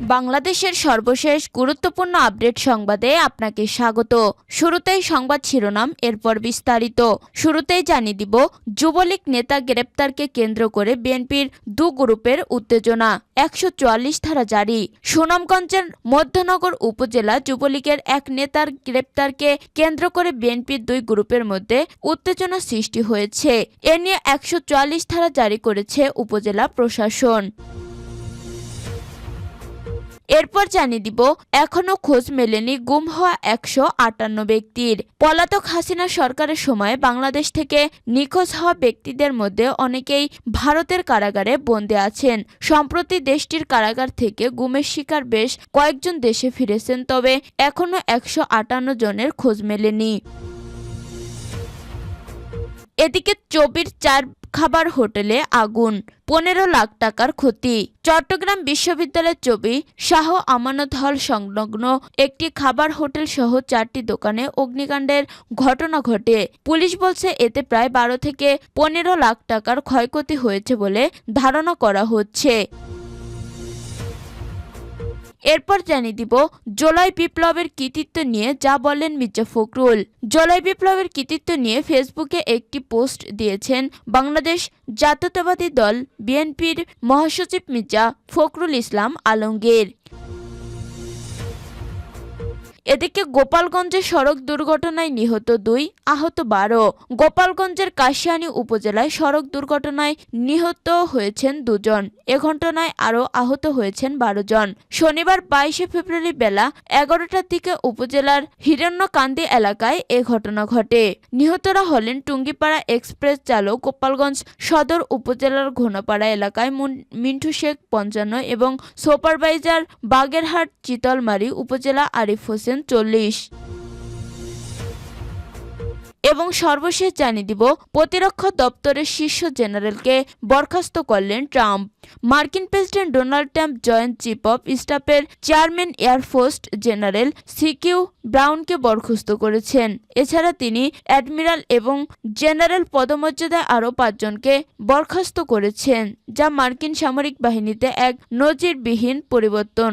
বাংলাদেশের সর্বশেষ গুরুত্বপূর্ণ আপডেট সংবাদে আপনাকে স্বাগত। শুরুতেই সংবাদ শিরোনাম, এরপর বিস্তারিত। শুরুতেই জানিয়ে দিব, যুবলীগ নেতা গ্রেপ্তারকে কেন্দ্র করে বিএনপির দু গ্রুপের উত্তেজনা, একশো চুয়াল্লিশ ধারা জারি। সুনামগঞ্জের মধ্যনগর উপজেলা যুবলীগের এক নেতার গ্রেপ্তারকে কেন্দ্র করে বিএনপির দুই গ্রুপের মধ্যে উত্তেজনা সৃষ্টি হয়েছে। এ নিয়ে একশো চুয়াল্লিশ ধারা জারি করেছে উপজেলা প্রশাসন। এরপর জানিয়ে দিব, এখনও খোঁজ মেলেনি গুম হওয়া একশো আটান্ন ব্যক্তির। পলাতক হাসিনা সরকারের সময় বাংলাদেশ থেকে নিখোঁজ হওয়া ব্যক্তিদের মধ্যে অনেকেই ভারতের কারাগারে বন্দে আছেন। সম্প্রতি দেশটির কারাগার থেকে গুমের শিকার বেশ কয়েকজন দেশে ফিরেছেন, তবে এখনও একশো আটান্ন জনের খোঁজ মেলেনি। এদিকে চবির চার খাবার হোটেলে আগুন, পনেরো লাখ টাকার ক্ষতি। চট্টগ্রাম বিশ্ববিদ্যালয়ের ছবি, শাহ আমানত হল সংলগ্ন একটি খাবার হোটেল সহ চারটি দোকানে অগ্নিকাণ্ডের ঘটনা ঘটে। পুলিশ বলছে, এতে প্রায় বারো থেকে পনেরো লাখ টাকার ক্ষয়ক্ষতি হয়েছে বলে ধারণা করা হচ্ছে। এরপর জানিয়ে দিব, জোলাই বিপ্লবের কৃতিত্ব নিয়ে যা বলেন মির্জা ফখরুল। জোলাই বিপ্লবের কৃতিত্ব নিয়ে ফেসবুকে একটি পোস্ট দিয়েছেন বাংলাদেশ জাতীয়তাবাদী দল বিএনপির মহাসচিব মির্জা ফখরুল ইসলাম আলমগীর। এদিকে গোপালগঞ্জে সড়ক দুর্ঘটনায় নিহত দুই, আহত বারো। গোপালগঞ্জের কাশিয়ানী উপজেলায় সড়ক দুর্ঘটনায় নিহত হয়েছেন দুজন। এ ঘটনায় আরও আহত হয়েছেন বারো জন। শনিবার বাইশে ফেব্রুয়ারি বেলা এগারোটার দিকে উপজেলার হিরণ্যকান্দি এলাকায় এ ঘটনা ঘটে। নিহতরা হলেন টুঙ্গিপাড়া এক্সপ্রেস চালক গোপালগঞ্জ সদর উপজেলার ঘনপাড়া এলাকায় মুন- মিন্টু শেখ পঞ্চান্ন এবং সুপারভাইজার বাগেরহাট চিতলমারি উপজেলা আরিফ হোসেন চল্লিশ। এবং সর্বশেষ জানিয়ে দিব, প্রতিরক্ষা দপ্তরের শীর্ষ জেনারেলকে বরখাস্ত করলেন ট্রাম্প। মার্কিন president Donald Trump joint chief of স্টাফের chairman air force general C Q ব্রাউনকে বরখাস্ত করেছেন। এছাড়া তিনি অ্যাডমিরাল এবং জেনারেল পদমর্যাদায় আরও পাঁচজনকে বরখাস্ত করেছেন, যা মার্কিন সামরিক বাহিনীতে এক নজিরবিহীন পরিবর্তন।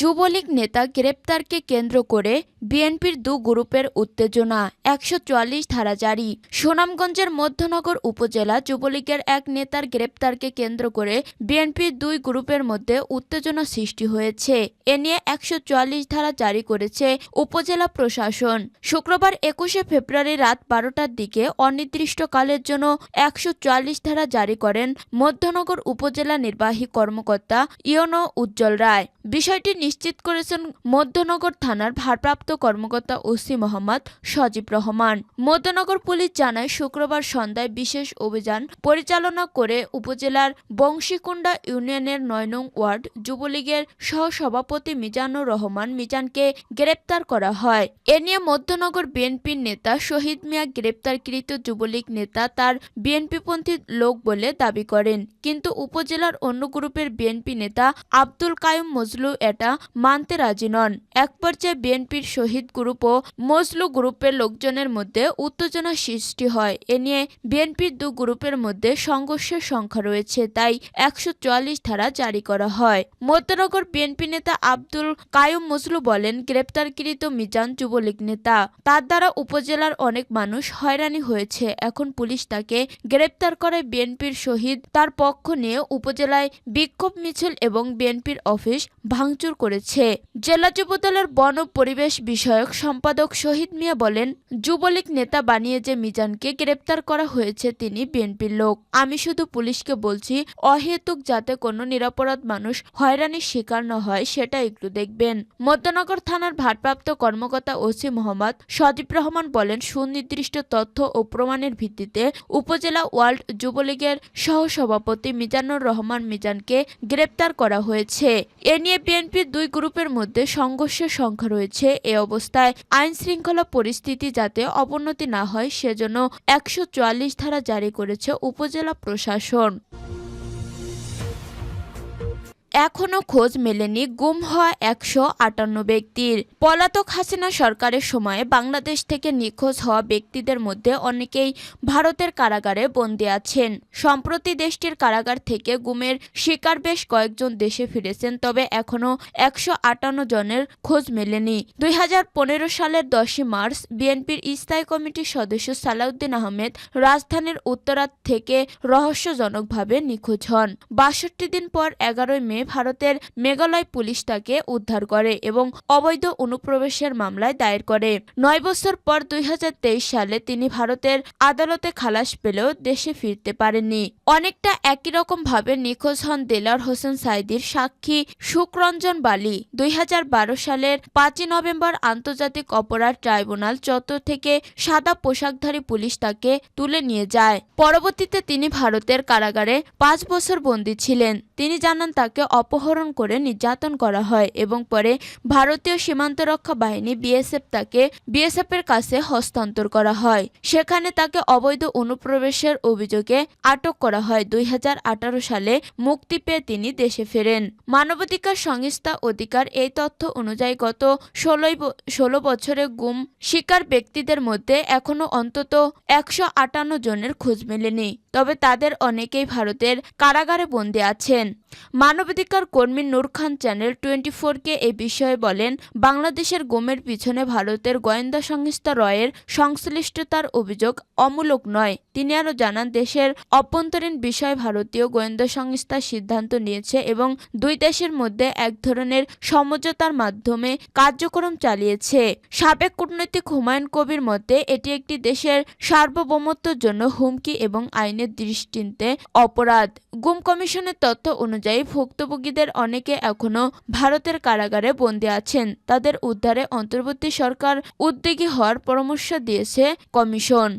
যুবলীগ নেতা গ্রেপ্তারকে কেন্দ্র করে বিএনপির দু গ্রুপের উত্তেজনা, একশো চুয়াল্লিশ ধারা জারি। সুনামগঞ্জের মধ্যনগর উপজেলা যুবলীগের এক নেতার গ্রেপ্তারকে কেন্দ্র করে বিএনপির দুই গ্রুপের মধ্যে উত্তেজনা সৃষ্টি হয়েছে। এ নিয়ে একশো চুয়াল্লিশ ধারা জারি করেছে উপজেলা প্রশাসন। শুক্রবার একুশে ফেব্রুয়ারি রাত বারোটার দিকে অনির্দিষ্টকালের জন্য একশো চুয়াল্লিশ ধারা জারি করেন মধ্যনগর উপজেলা নির্বাহী কর্মকর্তা ইয়নো উজ্জ্বল রায়। বিষয়টি নিশ্চিত করেছেন মধ্যনগর থানার ভারপ্রাপ্ত কর্মকর্তা ওসি মোহাম্মদ সজীব রহমান। মধ্যনগর পুলিশ জানায়, শুক্রবার সন্ধ্যায় বিশেষ অভিযান পরিচালনা করে উপজেলার বংশীকুণ্ডা ইউনিয়নের নয় নং ওয়ার্ড যুবলীগের সহসভাপতি মিজানুর রহমান মিজানকে গ্রেপ্তার করা হয়। এ নিয়ে মধ্যনগর বিএনপির নেতা শহীদ মিয়া গ্রেপ্তারকৃত যুবলীগ নেতা তার বিএনপিপন্থী লোক বলে দাবি করেন। কিন্তু উপজেলার অন্য গ্রুপের বিএনপি নেতা আব্দুল কায়ুম মজলু এটা মানতে রাজি নন। এক পর্যায়ে বিএনপির শহীদ গ্রুপ ও মজলু গ্রুপের লোকজনের মধ্যে উত্তেজনা সৃষ্টি হয়। এ নিয়ে বিএনপির দু গ্রুপের মধ্যে সংঘর্ষের সংখ্যা রয়েছে, তাই একশো চুয়াল্লিশ ধারা জারি করা হয়। মধ্যনগর বিএনপি নেতা আব্দুল কায়ুম মজলু বলেন, গ্রেপ্তারকৃত মিজান যুবলীগ নেতা, তার দ্বারা উপজেলার অনেক মানুষ হয়রানি হয়েছে। এখন পুলিশ তাকে গ্রেপ্তার করে বিএনপির শহীদ তার পক্ষ নিয়ে উপজেলায় বিক্ষোভ মিছিল এবং বিএনপির অফিস ভাঙচুর করেছে। জেলা যুবদলের বন পরিবেশ বিষয়ক সম্পাদক শহীদ মিয়া বলেন, যুবলীগ নেতা বানিয়ে যে মিজানকে গ্রেপ্তার করা হয়েছে তিনি বিএনপির লোক। আমি শুধু পুলিশকে বলছি, অহেতুক যাতে কোনো নিরাপরাধ মানুষ হয়রানির শিকার না হয়, সেটা একটু দেখবেন। মধ্যনগর থানার ভারপ্রাপ্ত কর্মকর্তা ওসি মোহাম্মদ সজীব রহমান বলেন, সুনির্দিষ্ট তথ্য ও প্রমাণের ভিত্তিতে উপজেলা ওয়ার্ল্ড যুবলীগের সহসভাপতি মিজানুর রহমান মিজানকে গ্রেপ্তার করা হয়েছে। এ নিয়ে বিএনপির দুই গ্রুপের মধ্যে সংঘর্ষের সংখ্যা রয়েছে। এ অবস্থায় আইন শৃঙ্খলা পরিস্থিতি যাতে অবনতি না হয়, সেজন্য একশো চুয়াল্লিশ ধারা জারি করেছে উপজেলা প্রশাসন। এখনও খোঁজ মেলেনি গুম হওয়া একশো আটান্ন ব্যক্তির। পলাতক হাসিনা সরকারের সময়ে বাংলাদেশ থেকে নিখোঁজ হওয়া ব্যক্তিদের মধ্যে অনেকেই ভারতের কারাগারে বন্দী আছেন। সম্প্রতি দেশটির কারাগার থেকে গুমের শিকার বেশ কয়েকজন দেশে ফিরেছেন, তবে এখনও একশো আটান্ন জনের খোঁজ মেলেনি। দুই হাজার পনেরো সালের দশই মার্চ বিএনপির স্থায়ী কমিটির সদস্য সালাউদ্দিন আহমেদ রাজধানীর উত্তরাত থেকে রহস্যজনকভাবে নিখোঁজ হন। বাষট্টি দিন পর এগারোই মে ভারতের মেঘালয় পুলিশ তাকে উদ্ধার করে এবং অবৈধ অনুপ্রবেশের মামলায় দায়ের করে। নয় বছর পর দুই সালে তিনি ভারতের আদালতে খালাস পেলেও দেশে ফিরতে পারেননি। অনেকটা একই রকম ভাবে নিখোঁজ হন দেলার হোসেন সাইদির সাক্ষী সুকরঞ্জন বালি। দুই হাজার বারো সালের পাঁচই নভেম্বর আন্তর্জাতিক অপরাধ ট্রাইব্যুনাল চত্বর থেকে সাদা পোশাকধারী পুলিশ তাকে তুলে নিয়ে যায়। পরবর্তীতে তিনি ভারতের কারাগারে পাঁচ বছর বন্দী ছিলেন। তিনি জানান তাকে অপহরণ করে নির্যাতন করা হয় এবং পরে ভারতীয় সীমান্ত রক্ষা বাহিনী বিএসএফ তাকে বিএসএফ এর কাছে হস্তান্তর করা হয়। সেখানে তাকে অবৈধ অনুপ্রবেশের অভিযোগে আটক করা হয়। দুই হাজার আঠারো সালে মুক্তি পেয়ে তিনি দেশে ফেরেন। মানবাধিকার সংস্থা অধিকার এই তথ্য অনুযায়ী গত ষোলোই ষোলো বছরে গুম শিকার ব্যক্তিদের মধ্যে এখনও অন্তত একশো আটান্ন জনের খোঁজ মেলেনি। তবে তাদের অনেকেই ভারতের কারাগারে বন্দী আছেন। মানবাধিকার কর্মী নূর খান চ্যানেল টোয়েন্টি ফোরকে এ বিষয়ে বলেন, বাংলাদেশের গোমের পিছনে ভারতের গোয়েন্দা সংস্থা রয়ের সংশ্লিষ্টতার অভিযোগ অমূলক নয়। তিনি আরও জানান, দেশের অভ্যন্তরীণ বিষয় ভারতীয় গোয়েন্দা সংস্থা সিদ্ধান্ত নিয়েছে এবং দুই দেশের মধ্যে এক ধরনের সমঝোতার মাধ্যমে কার্যক্রম চালিয়েছে। সাবেক কূটনৈতিক হুমায়ুন কবির মতে, এটি একটি দেশের সার্বভৌমত্বের জন্য হুমকি এবং আইনের দৃষ্টিতে অপরাধ। গুম কমিশনের তথ্য অনুযায়ী ভুক্তভোগীদের অনেকে এখনও ভারতের কারাগারে বন্দী আছেন। তাদের উদ্ধারে অন্তর্বর্তী সরকার উদ্যোগী হওয়ার পরামর্শ দিয়েছে কমিশন।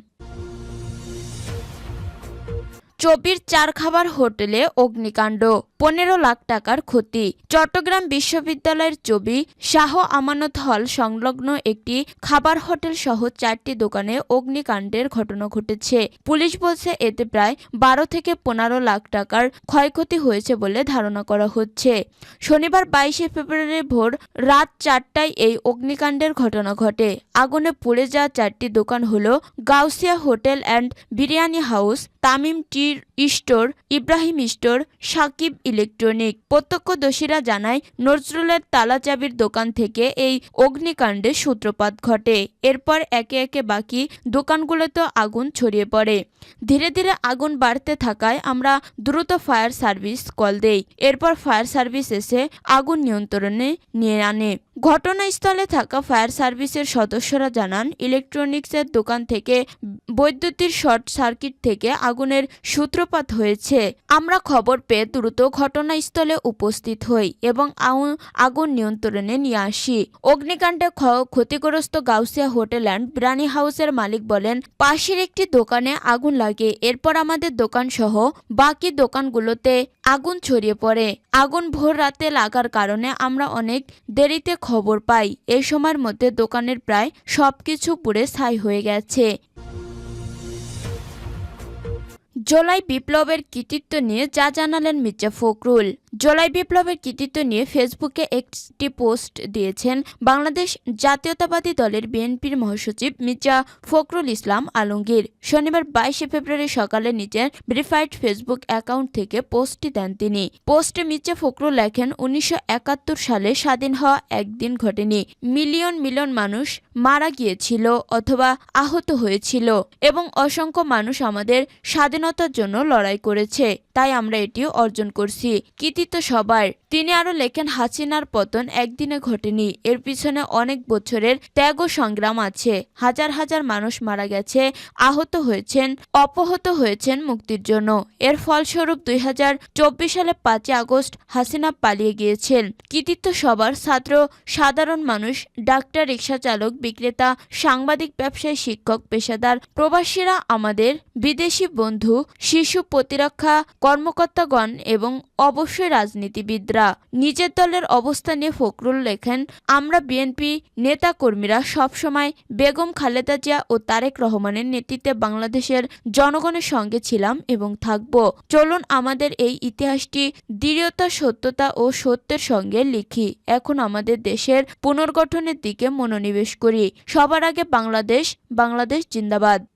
চবির চার খাবার হোটেলে অগ্নিকাণ্ড, পনেরো লাখ টাকার ক্ষতি। চট্টগ্রাম বিশ্ববিদ্যালয়ের চবি শাহ আমানত হল সংলগ্ন একটি খাবার হোটেল সহ চারটি দোকানে অগ্নিকাণ্ডের ঘটনা ঘটেছে। পুলিশ বলছে, এতে প্রায় বারো থেকে পনেরো লাখ টাকার ক্ষয়ক্ষতি হয়েছে বলে ধারণা করা হচ্ছে। শনিবার বাইশে ফেব্রুয়ারি ভোর রাত চারটায় এই অগ্নিকাণ্ডের ঘটনা ঘটে। আগুনে পুড়ে যাওয়া চারটি দোকান হল Gausia hotel and biryani house, Tamim T 其实 store Ibrahim store Sakib electronic. প্রত্যক্ষদর্শীরা জানায়, নজরুলের তালা চাবির দোকান থেকে এই অগ্নিকাণ্ডের সূত্রপাত ঘটে। এরপর একে একে বাকি দোকানগুলোতে আগুন ছড়িয়ে পড়ে। ধীরে ধীরে আগুন বাড়তে থাকায় আমরা দ্রুত ফায়ার সার্ভিস কল দেই। এরপর ফায়ার সার্ভিস এসে আগুন নিয়ন্ত্রণে নিয়ে আনে। ঘটনাস্থলে থাকা ফায়ার সার্ভিসের সদস্যরা জানান, ইলেকট্রনিক্সের দোকান থেকে বৈদ্যুতিক শর্ট সার্কিট থেকে আগুনের সূত্রপাত হয়েছে। আমরা খবর পেয়ে দ্রুত ঘটনাস্থলে উপস্থিত হই এবং আগুন নিয়ন্ত্রণে নিয়ে আসি। অগ্নিকাণ্ডে ক্ষ- ক্ষতিগ্রস্ত গাউসিয়া হোটেল অ্যান্ড বিরানি হাউসের মালিক বলেন, পাশের একটি দোকানে আগুন লাগে। এরপর আমাদের দোকান সহ বাকি দোকানগুলোতে আগুন ছড়িয়ে পড়ে। আগুন ভোর রাতে লাগার কারণে আমরা অনেক দেরিতে খবর পাই। এই সময়ের মধ্যে দোকানের প্রায় সবকিছু পুড়ে ছাই হয়ে গেছে। জোলাই বিপ্লবের কৃতিত্ব নিয়ে যা জানালেন মির্জা ফখরুল। জোলাই বিপ্লবের কৃতিত্ব নিয়ে ফেসবুকে একটি পোস্ট দিয়েছেন বাংলাদেশ জাতীয়তাবাদী দলের বিএনপির মহাসচিব মির্জা ফখরুল ইসলাম আলমগীর। শনিবার বাইশে ফেব্রুয়ারি সকালে নিজের ভেরিফাইড ফেসবুক অ্যাকাউন্ট থেকে পোস্টটি দেন তিনি। পোস্টে মির্জা ফখরুল লেখেন, উনিশশো একাত্তর সালে স্বাধীন হওয়া একদিন ঘটেনি। মিলিয়ন মিলিয়ন মানুষ মারা গিয়েছিল অথবা আহত হয়েছিল এবং অসংখ্য মানুষ আমাদের স্বাধীনতার জন্য লড়াই করেছে। তাই আমরা এটিও অর্জন করছি। কৃতিত্ব সবার। তিনি আরও লেখেন, হাসিনার পতন একদিনে ঘটেনি। এর পিছনে অনেক বছরের ত্যাগ ও সংগ্রাম আছে। হাজার হাজার মানুষ মারা গেছে, আহত হয়েছেন, অপহত হয়েছেন মুক্তির জন্য। এর ফলস্বরূপ দুই হাজার চব্বিশ সালে পাঁচই আগস্ট হাসিনা পালিয়ে গিয়েছেন। কৃতিত্ব সবার। ছাত্র, সাধারণ মানুষ, ডাক্তার রিক্সা চালক বিক্রেতা, সাংবাদিক, ব্যবসায়ী, শিক্ষক, পেশাদার, প্রবাসীরা আমাদের বিদেশি বন্ধু, শিশু প্রতিরক্ষা কর্মকর্তাগণ এবং অবশ্যই রাজনীতিবিদরা নিজের দলের অবস্থা নিয়ে ফখরুল লেখেন, আমরা বিএনপি নেতাকর্মীরা সবসময় বেগম খালেদা জিয়া ও তারেক রহমানের নেতৃত্বে বাংলাদেশের জনগণের সঙ্গে ছিলাম এবং থাকব। চলুন আমাদের এই ইতিহাসটি দৃঢ়তা, সত্যতা ও সত্যের সঙ্গে লিখি। এখন আমাদের দেশের পুনর্গঠনের দিকে মনোনিবেশ করি। সবার আগে বাংলাদেশ বাংলাদেশ জিন্দাবাদ।